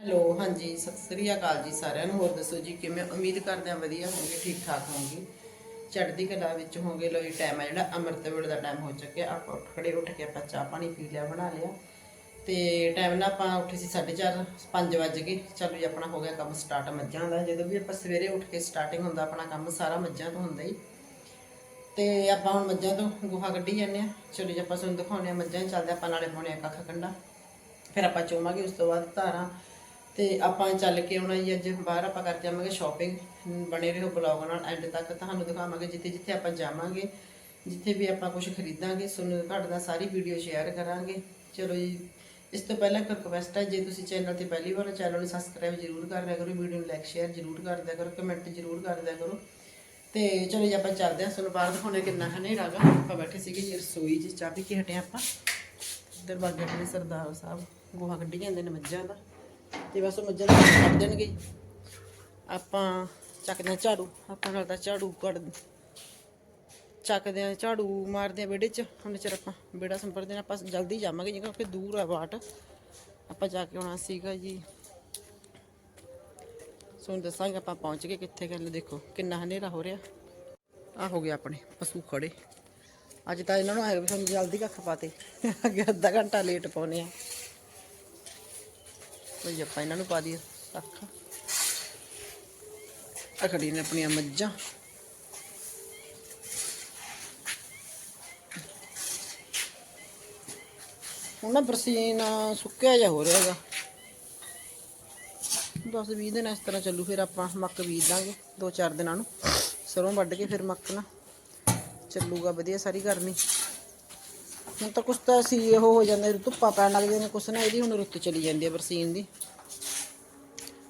Hello, ਹਾਂਜੀ, ਸਤਿ ਸ੍ਰੀ ਅਕਾਲ ਜੀ ਸਾਰਿਆਂ ਨੂੰ, ਹੋਰ ਦੱਸੋ ਜੀ, ਕਿਵੇਂ? ਉਮੀਦ ਕਰਦੇ ਹਾਂ ਵਧੀਆ ਹੋਵੋਗੇ ਠੀਕ ਠਾਕ ਹੋਵੋਗੇ। ਚੜ੍ਹਦੀ ਕਲਾ ਵਿੱਚ ਹੋਵੋਗੇ ਲੋ ਜੀ ਟਾਈਮ ਹੈ ਜਿਹੜਾ ਅੰਮ੍ਰਿਤ ਵੇਲੇ ਦਾ ਟਾਈਮ ਹੋ ਚੁੱਕਿਆ। ਆਪਾਂ ਉੱਠ ਖੜੇ ਉੱਠ ਕੇ ਆਪਾਂ ਚਾਹ ਪਾਣੀ ਪੀ ਲਿਆ, ਬਣਾ ਲਿਆ। ਤੇ ਟਾਈਮ ਨਾਲ ਆਪਾਂ ਉੱਠੇ ਸੀ 4:30 5 ਵਜੇ ਗਏ। ਚਲੋ ਜੀ ਆਪਣਾ ਹੋ ਗਿਆ ਕੰਮ ਸਟਾਰਟ ਮੱਝਾਂ ਦਾ। ਜਦੋਂ ਵੀ ਆਪਾਂ ਸਵੇਰੇ ਉੱਠ ਕੇ ਸਟਾਰਟਿੰਗ ਹੁੰਦਾ, ਆਪਣਾ ਕੰਮ ਸਾਰਾ ਮੱਝਾਂ ਤੋਂ ਹੁੰਦਾ ਹੀ। ਤੇ ਆਪਾਂ ਹੁਣ ਮੱਝਾਂ ਤੋਂ ਗੋਹਾ ਕੱਢੀ ਜਾਂਦੇ ਆ ਚਲੋ ਜੀ, ਆਪਾਂ ਤੁਹਾਨੂੰ ਦਿਖਾਉਂਦੇ ਆ ਮੱਝਾਂ 'ਚ ਚੱਲਦੇ ਆਪਾਂ ਨਾਲੇ ਪਾਉਣੇ ਆ ਕੱਖ ਕੰਡਾ। ਫਿਰ ਆਪਾਂ ਚੋਵਾਂਗੇ, ਉਸ ਤੋਂ ਬਾਅਦ ਧਾਰਾਂ। ਤੇ ਆਪਾਂ ਚੱਲ ਕੇ ਆਉਣਾ ਜੀ ਅੱਜ ਬਾਹਰ ਆਪਾਂ ਕਰਕੇ ਆਵਾਂਗੇ ਸ਼ਾਪਿੰਗ ਬਣੇ ਰਹੋ ਬਲੌਗ ਨਾਲ ਐਂਡ ਤੱਕ, ਤੁਹਾਨੂੰ ਦਿਖਾਵਾਂਗੇ ਜਿੱਥੇ ਜਿੱਥੇ ਆਪਾਂ ਜਾਵਾਂਗੇ, ਜਿੱਥੇ ਵੀ ਆਪਾਂ ਕੁਝ ਖਰੀਦਾਂਗੇ, ਤੁਹਾਨੂੰ ਤੁਹਾਡੇ ਨਾਲ ਸਾਰੀ ਵੀਡੀਓ ਸ਼ੇਅਰ ਕਰਾਂਗੇ। ਚਲੋ ਜੀ, ਇਸ ਤੋਂ ਪਹਿਲਾਂ ਇੱਕ ਰਿਕਵੈਸਟ ਹੈ ਜੇ ਤੁਸੀਂ ਚੈਨਲ ਤੇ ਪਹਿਲੀ ਵਾਰ ਚੈਨਲ ਨੂੰ ਸਬਸਕ੍ਰਾਈਬ ਜ਼ਰੂਰ ਕਰ ਲਿਆ ਕਰੋ ਵੀਡੀਓ ਨੂੰ ਲਾਈਕ ਸ਼ੇਅਰ ਜ਼ਰੂਰ ਕਰ ਦਿਆ ਕਰੋ ਕਮੈਂਟ ਜ਼ਰੂਰ ਕਰ ਦਿਆ ਕਰੋ। ਤੇ ਚਲੋ ਜੀ, ਆਪਾਂ ਚੱਲਦੇ ਹਾਂ, ਤੁਹਾਨੂੰ ਬਾਹਰ ਦਿਖਾਉਣੇ ਕਿੰਨਾ ਹਨੇਰਾ ਗਾ, ਆਪਾਂ ਬੈਠੇ ਸੀਗੇ ਜੀ ਰਸੋਈ 'ਚ, ਚਾਹ ਪੀ ਕੇ ਹਟੇ ਆਪਾਂ। ਇੱਧਰ ਬਾਗੇ ਆਪਣੇ ਸਰਦਾਰ ਸਾਹਿਬ, ਗੋਹਾ ਕੱਢੀ ਜਾਂਦੇ ਨੇ ਮੱਝਾਂ ਦਾ। ਤੇ ਬਸ ਉਹ ਮੱਝਾਂ ਦਾ ਕੱਢ ਦੇਣਗੇ ਜੀ। ਆਪਾਂ ਚੱਕਦੇ ਹਾਂ ਝਾੜੂ, ਆਪਾਂ ਨਾਲ ਤਾਂ ਝਾੜੂ ਕੱਢ ਚੱਕਦੇ ਆ ਝਾੜੂ ਮਾਰਦੇ ਆ ਵਿਹੜੇ 'ਚ, ਹੁਣ ਚਿਰ ਆਪਾਂ ਵਿਹੜਾ ਸੰਭਰਦੇ ਆ ਆਪਾਂ ਜਲਦੀ ਜਾਵਾਂਗੇ ਜੀ ਕਿਉਂਕਿ ਦੂਰ ਆ ਬਾਟ ਆਪਾਂ ਜਾ ਕੇ ਆਉਣਾ ਸੀਗਾ ਜੀ। ਤੁਹਾਨੂੰ ਦੱਸਾਂਗੇ ਆਪਾਂ ਪਹੁੰਚ ਗਏ ਕਿੱਥੇ ਗੱਲ, ਦੇਖੋ ਕਿੰਨਾ ਹਨੇਰਾ ਹੋ ਰਿਹਾ। ਆ ਹੋ ਗਿਆ ਆਪਣੇ ਪਸ਼ੂ ਖੜੇ ਅੱਜ ਤਾਂ ਇਹਨਾਂ ਨੂੰ ਆਏ ਵੀ ਸਾਨੂੰ ਜਲਦੀ ਕੱਖ ਪਾਤੇ। ਅੱਗੇ ਅੱਧਾ ਘੰਟਾ ਲੇਟ ਪਾਉਨੇ ਆ ਬਈ ਆਪਾਂ ਇਹਨਾਂ ਨੂੰ ਪਾ ਦਈਏ ਕੱਖ ਆ ਖੜੀ ਨੇ ਆਪਣੀਆਂ ਮੱਝਾਂ। ਹੁਣ ਨਾ ਬਰਸੀਨ ਸੁੱਕਿਆ ਜਿਹਾ ਹੋ ਰਿਹਾ ਹੈਗਾ। 10 20 ਦਿਨ ਇਸ ਤਰ੍ਹਾਂ ਚੱਲੂ, ਫਿਰ ਆਪਾਂ ਮੱਕ ਬੀਜ ਦਾਂਗੇ, ਦੋ ਚਾਰ ਦਿਨਾਂ ਨੂੰ। ਸਰੋਂ ਵੱਢ ਕੇ ਫਿਰ ਮੱਕ ਨਾ। ਚੱਲੂਗਾ ਵਧੀਆ ਸਾਰੀ ਕਰਨੀ ਹੁਣ ਤਾਂ ਕੁਛ ਤਾਂ ਸੀ ਇਹ ਹੋ ਜਾਂਦਾ ਧੁੱਪਾਂ ਪੈਣ ਲੱਗ ਜਾਂਦੀਆਂ ਕੁਛ ਨਾ, ਇਹਦੀ ਹੁਣ ਰੁੱਤ ਚਲੀ ਜਾਂਦੀ ਹੈ ਬਰਸੀਨ ਦੀ।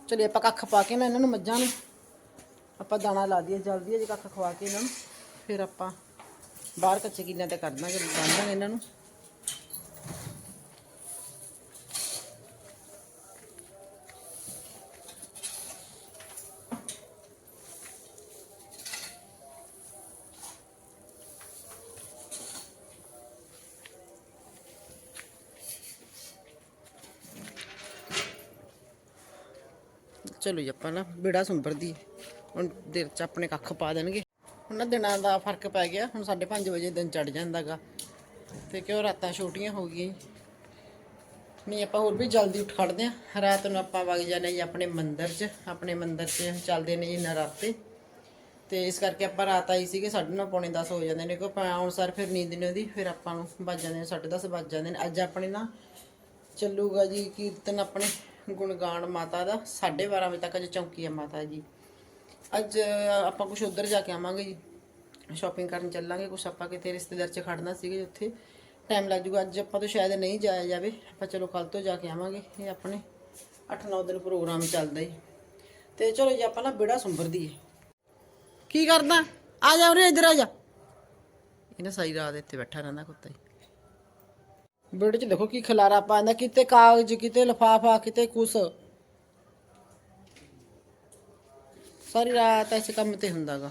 ਚਲਿਏ ਆਪਾਂ ਕੱਖ ਪਾ ਕੇ ਨਾ ਇਹਨਾਂ ਨੂੰ ਮੱਝਾਂ ਨੂੰ। ਆਪਾਂ ਦਾਣਾ ਲਾ ਦਈਏ, ਜਲਦੀ ਜੇ ਕੱਖ ਖਵਾ ਕੇ ਇਹਨਾਂ ਨੂੰ, ਫਿਰ ਆਪਾਂ ਬਾਹਰ ਕੱਚੇ ਕਿੱਲਿਆਂ ਤੇ ਕਰ ਦਾਂਗੇ, ਬੰਨ ਦਾਂਗੇ ਇਹਨਾਂ ਨੂੰ। ਚਲੋ ਜੀ, ਆਪਾਂ ਨਾ ਬੇੜਾ ਸੁੰਬਰਦੀ ਹੁਣ ਦਿਨ ਚ ਆਪਣੇ ਕੱਖ ਪਾ ਦੇਣਗੇ। ਹੁਣ ਨਾ ਦਿਨਾਂ ਦਾ ਫ਼ਰਕ ਪੈ ਗਿਆ, ਹੁਣ 5:30 ਵਜੇ ਦਿਨ ਚੜ ਜਾਂਦਾਗਾ। ਤੇ ਕਿਉਂ ਰਾਤਾਂ ਛੋਟੀਆਂ ਹੋ ਗਈਆਂ। ਨਹੀਂ, ਆਪਾਂ ਹੋਰ ਵੀ ਜਲਦੀ ਉੱਠ ਖੜਦੇ ਆ ਰਾਤ ਨੂੰ ਆਪਾਂ ਵਗ ਜਾਂਦੇ ਜੀ ਆਪਣੇ ਮੰਦਿਰ 'ਚ। ਆਪਣੇ ਮੰਦਿਰ 'ਚ ਚੱਲਦੇ ਨੇ ਜੀ ਨਰਾਤੇ। ਤੇ ਇਸ ਕਰਕੇ ਆਪਾਂ ਰਾਤ ਆਈ ਸੀਗੇ 9:30 ਪੌਣੇ 10 ਹੋ ਜਾਂਦੇ ਨੇ। ਕਿਉਂ ਆਉਣ ਸਾਰ ਫਿਰ ਨੀਂਦ ਨਹੀਂ ਆਉਂਦੀ, ਫਿਰ ਆਪਾਂ ਨੂੰ ਵੱਜ ਜਾਂਦੇ ਨੇ 10:30 ਵੱਜ ਜਾਂਦੇ ਨੇ। ਅੱਜ ਆਪਣੇ ਨਾ ਚੱਲੂਗਾ ਜੀ ਕੀਰਤਨ ਆਪਣੇ। ਗੁਣਗਾਨ ਮਾਤਾ ਦਾ 12:30 ਵਜੇ ਤੱਕ ਅੱਜ ਚੌਂਕੀ ਆ ਮਾਤਾ ਜੀ। ਅੱਜ ਆਪਾਂ ਕੁਝ ਉਧਰ ਜਾ ਕੇ ਆਵਾਂਗੇ ਜੀ। ਸ਼ਾਪਿੰਗ ਕਰਨ ਚੱਲਾਂਗੇ ਕੁਝ ਆਪਾਂ ਕਿਤੇ ਰਿਸ਼ਤੇਦਾਰ ਚ ਖੜਨਾ ਸੀਗੇ ਉੱਥੇ। ਟਾਈਮ ਲੱਗ ਜੂਗਾ, ਅੱਜ ਆਪਾਂ ਤੋਂ ਸ਼ਾਇਦ ਨਹੀਂ ਜਾਇਆ ਜਾਵੇ। ਆਪਾਂ ਚਲੋ ਕੱਲ ਤੋਂ ਜਾ ਕੇ ਆਵਾਂਗੇ, ਇਹ ਆਪਣੇ 8-9 ਦਿਨ ਪ੍ਰੋਗਰਾਮ ਚੱਲਦਾ ਜੀ। ਤੇ ਚਲੋ ਜੀ ਆਪਾਂ ਨਾ ਬਿੜਾ ਸੰਭਰ ਹੈ ਕੀ ਕਰਦਾ? ਆ ਜਾ ਉਰੇ, ਇੱਧਰ ਆ ਜਾ। ਇਹਨੇ ਸਾਰੀ ਰਾਤ ਇੱਥੇ ਬੈਠਾ ਰਹਿੰਦਾ ਕੁੱਤਾ ਜੀ। ਬੇੜੇ 'ਚ ਦੇਖੋ ਕੀ ਖਲਾਰਾ ਪਾਉਂਦਾ ਕਿਤੇ ਕਾਗਜ਼, ਕਿਤੇ ਲਫਾਫਾ, ਕਿਤੇ ਕੁਸ ਸਾਰੀ ਰਾਤ ਐਸੇ ਕੰਮ ਤੇ ਹੁੰਦਾਗਾ।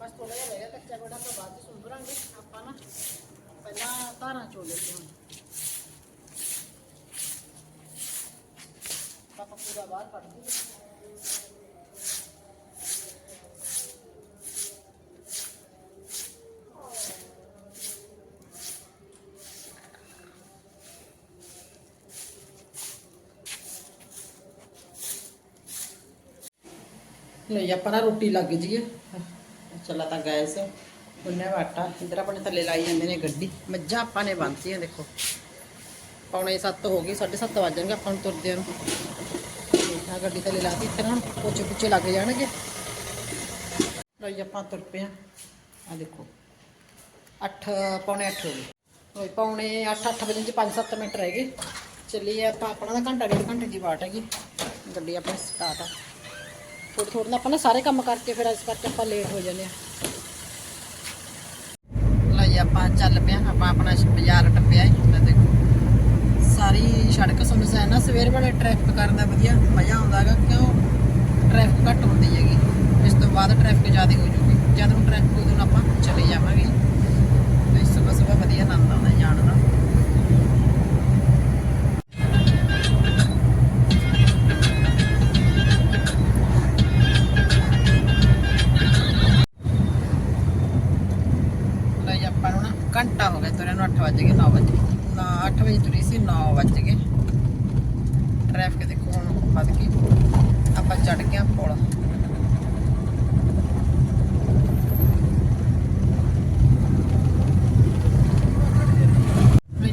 ਬਸ ਥੋੜਾ ਜਿਹਾ ਰਹਿ ਗਿਆ ਕੱਚਾ ਗੋਡਾ ਆਪਾਂ ਬਾਅਦ ਚ ਸੁੰਭਰਾਂਗੇ ਆਪਾਂ ਨਾ ਪਹਿਲਾਂ ਧਾਰਾਂ ਚੋ ਲੈਂਦੇ ਹਾਂ ਪਾਪਾ ਪੂਰਾ ਬਾਹਰ ਕੱਢ ਦੂਗਾ ਲੈ ਆਪਾਂ ਨਾ ਰੋਟੀ ਲੱਗ ਜੀਏ ਚੱਲਾ ਤਾਂ ਗੈਸ ਉਹਨੇ ਆਟਾ ਇਧਰ ਆਪਣੇ ਥੱਲੇ ਲਾਈ ਜਾਂਦੇ ਨੇ ਗੱਡੀ। ਮੱਝਾਂ ਆਪਾਂ ਨੇ ਬੰਨਤੀਆਂ, ਦੇਖੋ। ਪੌਣੇ 7 ਹੋ ਗਏ 7:30 ਵੱਜ ਜਾਣਗੇ ਆਪਾਂ ਨੂੰ ਤੁਰਦਿਆਂ ਨੂੰ। ਆ, ਗੱਡੀ ਥੱਲੇ ਲਾਤੀ ਇੱਥੇ ਹੁਣ। ਪੋਚੇ ਪੁੱਚੇ ਲੱਗ ਜਾਣਗੇ। ਲਓ ਆਪਾਂ ਤੁਰ ਪਏ ਆ। ਦੇਖੋ। 8 ਪੌਣੇ 8 ਹੋ ਗਏ। ਹੋਏ ਪੌਣੇ 8 8 ਵਜੇ ਚ 5-7 ਮਿੰਟ ਰਹਿ ਗਏ। ਚੱਲੀਏ ਆਪਾਂ, ਆਪਣਾ ਤਾਂ ਘੰਟਾ ਡੇਢ ਘੰਟੇ ਦੀ ਵਾਟ ਹੈਗੀ। ਗੱਡੀ ਆਪਣੀ ਸਟਾਰਟ ਆ। ਥੋੜ੍ਹਾ ਥੋੜ੍ਹਾ ਆਪਾਂ ਨਾ ਸਾਰੇ ਕੰਮ ਕਰਕੇ ਫਿਰ ਇਸ ਕਰਕੇ ਆਪਾਂ ਲੇਟ ਹੋ ਜਾਂਦੇ ਆ। ਆਪਾਂ ਚੱਲ ਪਿਆ, ਆਪਾਂ ਆਪਣਾ ਬਾਜ਼ਾਰ ਟੱਪਿਆ ਈ। ਦੇਖੋ। ਸਾਰੀ ਸੜਕ ਸੁੰਨਸਾਨ ਨਾ, ਸਵੇਰ ਵੇਲੇ ਟ੍ਰੈਫਿਕ ਕਰਨ ਦਾ ਵਧੀਆ ਮਜ਼ਾ ਆਉਂਦਾ ਹੈਗਾ, ਕਿਉਂ? ਟ੍ਰੈਫਿਕ ਘੱਟ ਹੁੰਦੀ ਹੈਗੀ। ਇਸ ਤੋਂ ਬਾਅਦ ਟ੍ਰੈਫਿਕ ਜ਼ਿਆਦਾ ਹੋ ਜੂਗੀ। ਜਦ ਨੂੰ ਟ੍ਰੈਫਿਕ ਉਦੋਂ ਆਪਾਂ ਚਲੇ ਜਾਵਾਂਗੇ। ਤੇ ਸਵੇਰ ਸਵੇਰ ਵਧੀਆ ਆਨੰਦ ਆਉਂਦਾ ਜਾਣ 8 ਵਜੇ ਤੁਰੀ ਸੀ 9 ਵਜ ਗਏ। ਟ੍ਰੈਫਿਕ ਦੇ ਹੁਣ ਵੱਧ ਗਈ। ਆਪਾਂ ਚੜ ਗਏ ਹਾਂ ਪੁਲ।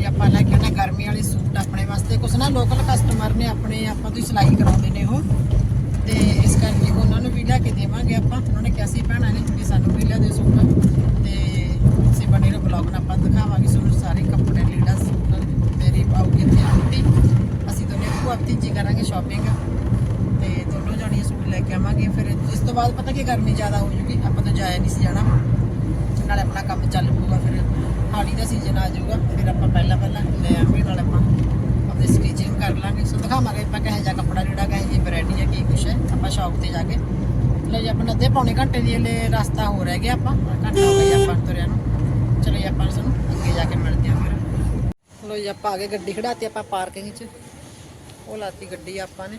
ਆਪਾਂ ਲੈ ਕੇ ਆਉਣਾ ਗਰਮੀ ਵਾਲੇ ਸੂਟ ਆਪਣੇ ਵਾਸਤੇ। ਕੁਛ ਨਾ ਲੋਕਲ ਕਸਟਮਰ ਨੇ ਆਪਣੇ, ਆਪਾਂ ਤੋਂ ਸਿਲਾਈ ਕਰਾਉਂਦੇ ਨੇ ਉਹ। ਤੇ ਇਸ ਕਰਕੇ ਉਹਨਾਂ ਨੂੰ ਵੀ ਲੈ ਕੇ ਦੇਵਾਂਗੇ ਆਪਾਂ। ਉਹਨਾਂ ਨੇ ਕਿਹਾ ਸੀ, ਭੈਣਾਂ ਨੇ ਕਿ ਸਾਨੂੰ ਵੀ ਲੈ ਦੇ ਸੂਟ। ਤੇ ਅਸੀਂ ਬਣੇ ਰਹੋ ਬਲੌਗ ਨਾਲ। ਆਪਾਂ ਦਿਖਾਵਾਂਗੇ ਤੁਹਾਨੂੰ ਸਾਰੇ ਕੱਪੜੇ ਲੀੜਾ ਸੂਟ ਮੇਰੀ ਪਾਉਗੀ ਇੱਥੇ ਆਂਟੀ ਅਸੀਂ ਦੋਨੇ ਭੂਆ ਭਤੀਜੀ ਕਰਾਂਗੇ ਸ਼ਾਪਿੰਗ ਤੇ ਦੋਨੋਂ ਜਾਣੀਆਂ ਸੂਟ ਲੈ ਕੇ ਆਵਾਂਗੇ। ਫਿਰ ਇਸ ਤੋਂ ਬਾਅਦ ਪਤਾ ਕੀ ਗਰਮੀ ਜ਼ਿਆਦਾ ਹੋ ਜੂਗੀ, ਆਪਾਂ ਤਾਂ ਜਾਇਆ ਨਹੀਂ ਸੀ ਜਾਣਾ। ਨਾਲੇ ਆਪਣਾ ਕੰਮ ਚੱਲ ਪਊਗਾ, ਫਿਰ ਹਾੜੀ ਦਾ ਸੀਜ਼ਨ ਆ ਜਾਊਗਾ। ਫਿਰ ਆਪਾਂ ਪਹਿਲਾਂ ਪਹਿਲਾਂ ਲੈ ਆਵਾਂਗੇ, ਨਾਲੇ ਆਪਾਂ ਆਪਣੇ ਸਟਿਚਿੰਗ ਕਰ ਲਾਂਗੇ। ਸੋ ਦਿਖਾਵਾਂਗੇ ਆਪਾਂ ਕਿਹੋ ਜਿਹਾ ਕੱਪੜਾ, ਜਿਹੜਾ ਕਹੇ ਜੀ ਵੈਰਾਈਟੀ ਹੈ ਕੀ ਕੁਛ ਹੈ। ਆਪਾਂ ਸ਼ੌਪ ਤੇ ਜਾ ਕੇ। ਲੈ ਜੀ ਆਪਣਾ ਅੱਧੇ ਪੌਣੇ ਘੰਟੇ ਦੀ ਹਲੇ ਰਸਤਾ ਹੋ ਰਹਿ ਗਿਆ ਆਪਾਂ। ਘੰਟਾ ਹੋ ਗਿਆ ਆਪਾਂ ਤੁਰਿਆ ਨੂੰ। ਚਲੋ ਜੀ, ਆਪਾਂ ਸਾਨੂੰ ਅੱਗੇ ਜਾ ਕੇ ਮਿਲਦੇ ਹਾਂ ਫਿਰ। ਲੋ ਜੀ, ਆਪਾਂ ਆਗੇ ਗੱਡੀ ਖੜਾਤੀ, ਆਪਾਂ ਪਾਰਕਿੰਗ 'ਚ। ਉਹ ਲਾਤੀ ਗੱਡੀ ਆਪਾਂ ਨੇ।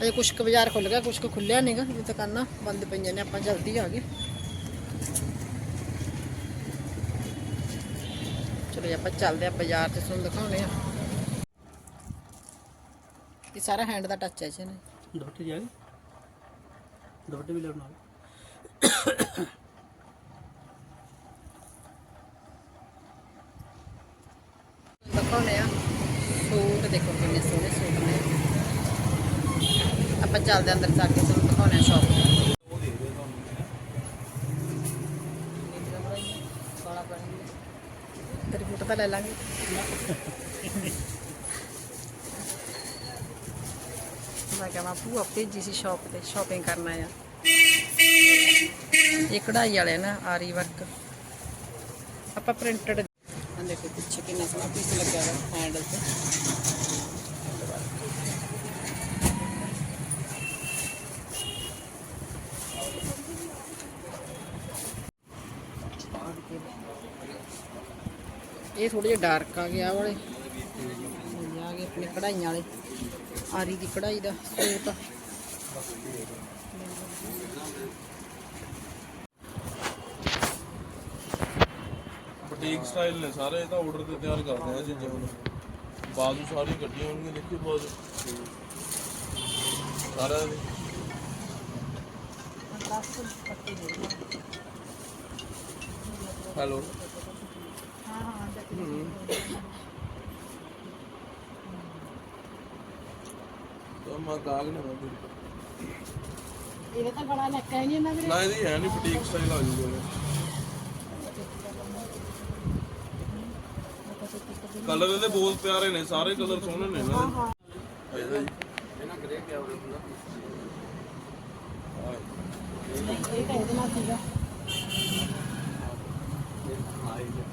ਅਜੇ ਕੁਛ ਕੁ ਬਾਜ਼ਾਰ ਖੁੱਲ ਗਿਆ, ਕੁਛ ਕੁ ਖੁੱਲਿਆ ਨਹੀਂਗਾ ਇਹ ਦੁਕਾਨਾਂ ਬੰਦ ਪਈਆਂ ਨੇ, ਆਪਾਂ ਜਲਦੀ ਆ ਗਏ। ਚਲੋ ਜੀ, ਆਪਾਂ ਚੱਲਦੇ ਆ ਬਾਜ਼ਾਰ ਤੇ ਤੁਹਾਨੂੰ ਦਿਖਾਉਣੇ ਆ। ਇਹ ਸਾਰਾ ਹੈਂਡ ਦਾ ਟੱਚ ਹੈ ਜੀ ਨੇ ਦੁਪੱਟੇ ਜਾਗੇ ਦੁਪੱਟੇ ਵੀ ਲੈਣ ਨਾਲ ਦਿਖਾਉਣੇ ਆ ਸੂਟ ਦੇਖੋ ਕਿੰਨੇ ਸੋਹਣੇ ਸੂਟ ਨੇ। ਆਪਾਂ ਚੱਲਦੇ ਅੰਦਰ ਜਾ ਕੇ, ਤੁਹਾਨੂੰ ਦਿਖਾਉਣੇ ਸ਼ੌਪ ਤੇਰੀ ਫੋਟੋ ਤਾਂ ਲੈ ਲਾਂਗੇ। ਮੈਂ ਕਿਹਾ ਮੈਂ ਭੂਆ ਭੇਜੀ ਸੀ ਸ਼ਾਪ ਤੇ ਸ਼ਾਪਿੰਗ ਕਰਨਾ ਆ ਇਹ ਕਢਾਈ ਵਾਲੇ ਨਾ, ਆਰੀ ਵਰਕ ਆਪਾਂ ਪ੍ਰਿੰਟਡ ਆ ਪਿੱਛੇ ਕਿੰਨਾ ਸੋਹਣਾ ਪੀਸ ਲੱਗਿਆ ਹੋਇਆ ਹੈਂਡਲ ਤੇ। ਇਹ ਥੋੜੇ ਜਿਹਾ ਡਾਰਕ ਆ ਗਿਆ ਵਾਲੇ। ਆ ਗਏ ਆਪਣੇ ਕਢਾਈਆਂ ਵਾਲੇ। ਆਰੀ ਦੀ ਕਢਾਈ ਦਾ ਸੂਟ ਬੁਟੀਕ ਸਟਾਈਲ ਨੇ ਸਾਰੇ ਇਹ ਤਾਂ ਆਰਡਰ ਤੇ ਤਿਆਰ ਕਰਦੇ ਆ ਚੀਜ਼ਾਂ ਨੂੰ। ਬਾਜ਼ੂ ਸਾਰੀ ਗੱਡੀਆਂ ਹੋਣਗੀਆਂ ਦੇਖੀ ਬਾਜ਼ੂ। ਸਾਰਾ ਹੈਲੋ। ਤਾਂ ਮੈਂ ਗਾਗ ਨਾ ਮੈਂ ਇਹਦਾ ਤਾਂ ਬੜਾ ਨੱਕ ਹੈ ਨਹੀਂ ਇਹਨਾਂ ਦੇ। ਨਾ ਇਹਦੀ ਹੈ ਨਹੀਂ ਬੁਟੀਕ ਸਟਾਈਲ ਆ ਜੂਗਾ। ਕਲਰ ਇਹਦੇ ਬਹੁਤ ਪਿਆਰੇ ਨੇ, ਸਾਰੇ ਕਲਰ ਸੋਹਣੇ ਨੇ ਇਹਨਾਂ ਦੇ। ਇਹਦਾ ਜੀ ਇਹਨਾਂ ਗ੍ਰੇ ਕਿਆ ਹੋ ਰਿਹਾ ਹੁੰਦਾ ਇਹ ਕਹਿੰਦੇ ਨਾ ਸੀਗਾ। ਆਈ ਗਿਆ